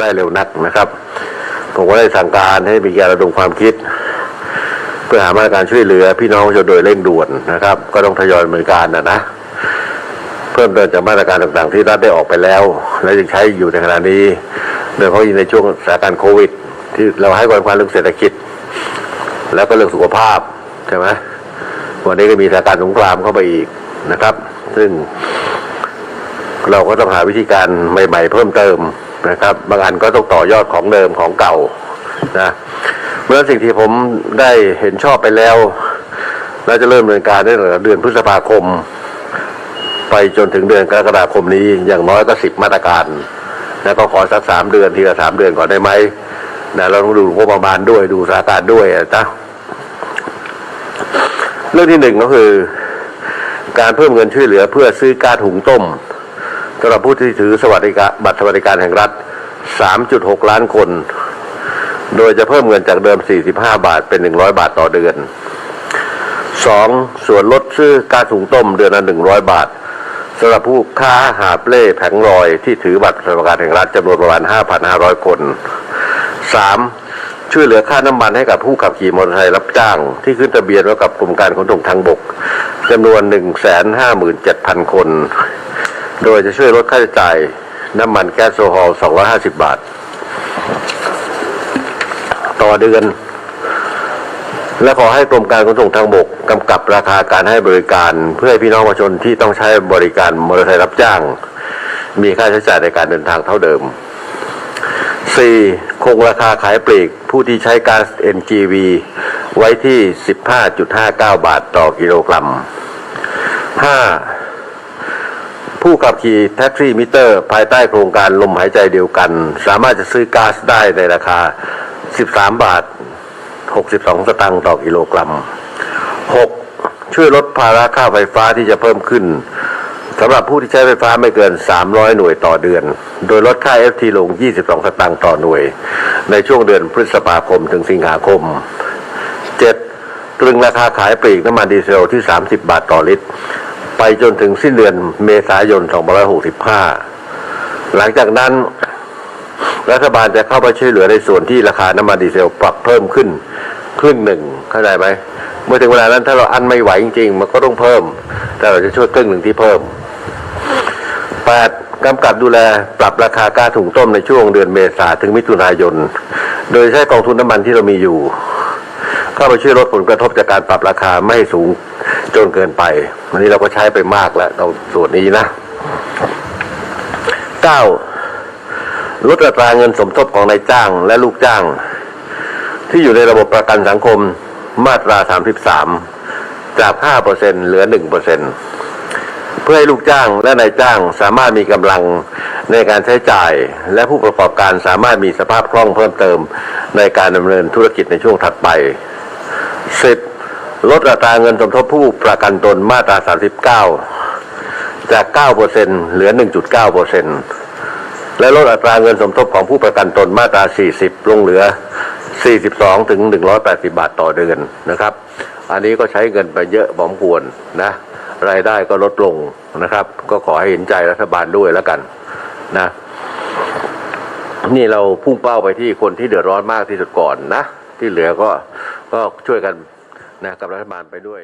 ได้เร็วนักนะครับ ผมก็ได้สั่งการให้มีการระดมความคิด เพื่อหามาตรการช่วยเหลือ พี่น้องประชาชนโดยเร่งด่วนนะครับ ก็ต้องทยอยดำเนินการนะนะ เพิ่มเติมจากมาตรการต่างๆ ที่รัฐได้ออกไปแล้ว และยังใช้อยู่ในขณะนี้ โดยเฉพาะยิ่งในช่วงสถานการณ์โควิด ที่เราให้ความสำคัญเรื่องเศรษฐกิจ แล้วก็เรื่องสุขภาพใช่ไหมวันนี้ก็มีสถานการณ์สงครามเข้าไปอีกนะครับ ซึ่ง เราก็ต้องหาวิธีการใหม่ๆเพิ่มเติมนะครับ บางอันก็ต้องต่อยอดของเดิมของเก่านะเมื่อสิ่งที่ผมได้เห็นชอบไปแล้วเราจะเริ่มดำเนินการได้ตั้งแต่เดือนพฤษภาคม ไปจนถึงเดือนกรกฎาคมนี้อย่างน้อยก็สิบมาตรการ แล้วก็ขอสักสามเดือนทีละสามเดือนก่อนได้ไหมนะเราต้องดูงบประมาณด้วยดูสถานการณ์ด้วยนะเรื่องที่หนึ่งก็คือ การเพิ่มเงินช่วยเหลือเพื่อซื้อกาซหุงต้ม สำหรับผู้ที่ถือสวัสดิการบัตรสวัสดิการแห่งรัฐ 3.6 ล้านคน โดยจะเพิ่มเงินจากเดิม 45 บาทเป็น 100 บาทต่อเดือน 2. ส่วนลดซื้อก๊าซหุงต้มเดือนละ 100 บาทสำหรับผู้ค้าหาเล่แผงลอยที่ถือบัตรสวัสดิการแห่งรัฐจำนวนประมาณ 5,500 คน 3. ช่วยเหลือค่าน้ำมันให้กับผู้ขับขี่มอเตอร์ไซค์รับจ้าง ที่ขึ้นทะเบียนไว้กับกรมการขนส่งทางบกจำนวน 157,000 คน โดยจะช่วยลดค่าใช้จ่ายน้ำมันแก๊สโซฮอล 250 บาท ต่อเดือน และขอให้กรมการขนส่งทางบกกำกับราคาการให้บริการ เพื่อให้พี่น้องประชาชนที่ต้องใช้บริการมอเตอร์ไซค์รับจ้าง มีค่าใช้จ่ายในการเดินทางเท่าเดิม 4. คงราคาขายปลีกผู้ที่ใช้ก๊าซ NGV ไว้ที่ 15.59 บาทต่อกิโลกรัม 5. ผู้ขับขี่แท็กซี่มิเตอร์ ภายใต้โครงการลมหายใจเดียวกัน สามารถจะซื้อก๊าซได้ในราคา 13 บาท 62 สตางค์ต่อกิโลกรัม 6. ช่วยลดภาระค่าไฟฟ้าที่จะเพิ่มขึ้นสำหรับผู้ที่ใช้ไฟฟ้าไม่เกิน 300 หน่วยต่อเดือน โดยลดค่า FT ลง 22 สตางค์ต่อหน่วย ในช่วงเดือนพฤษภาคมถึงสิงหาคม 7. ตรึงราคาขายปลีกน้ำมันดีเซลที่ 30 บาทต่อลิตร ไปจนถึงสิ้นเดือนเมษายน 2565 หลังจากนั้น รัฐบาลจะเข้าไปช่วยเหลือในส่วนที่ราคาน้ำมันดีเซลปรับเพิ่มขึ้นครึ่งหนึ่งเข้าใจไหมเมื่อถึงเวลานั้นถ้าเราอันไม่ไหวจริงๆ มันก็ต้องเพิ่ม แต่เราจะช่วยครึ่งหนึ่งที่เพิ่ม 8. กำกับดูแลปรับราคาก๊าซถุงต้มในช่วงเดือนเมษาถึงมิถุนายน โดยใช้กองทุนน้ำมันที่เรามีอยู่ เข้าไปช่วยลดผลกระทบจากการปรับราคาไม่ให้สูง จนเกินไป วันนี้เราก็ใช้ไปมากแล้วตรงส่วนนี้นะ 9. ลดอัตราเงินสมทบของนายจ้างและลูกจ้าง ที่อยู่ในระบบประกันสังคมมาตรา33จาก5%เปอร์เซ็นเหลือ1%เปอร์เซ็นเพื่อให้ลูกจ้างและนายจ้างสามารถมีกำลังในการใช้จ่าย และผู้ประกอบการสามารถมีสภาพคล่องเพิ่มเติมในการดำเนินธุรกิจในช่วงถัดไป 10. ลดอัตราเงินสมทบผู้ประกันตนมาตรา 39 จาก 9%เหลือ 1.9%และลดอัตราเงินสมทบของผู้ประกันตนมาตรา 40 ลงเหลือ 42 ถึง 180 บาทต่อเดือนนะครับ อันนี้ก็ใช้เงินไปเยอะบอมควรนะ รายได้ก็ลดลงนะครับ ก็ขอให้เห็นใจรัฐบาลด้วยแล้วกันนะนี่เราพุ่งเป้าไปที่คนที่เดือดร้อนมากที่สุดก่อนนะ ที่เหลือก็ก็ช่วยกัน กับรัฐบาลไปด้วย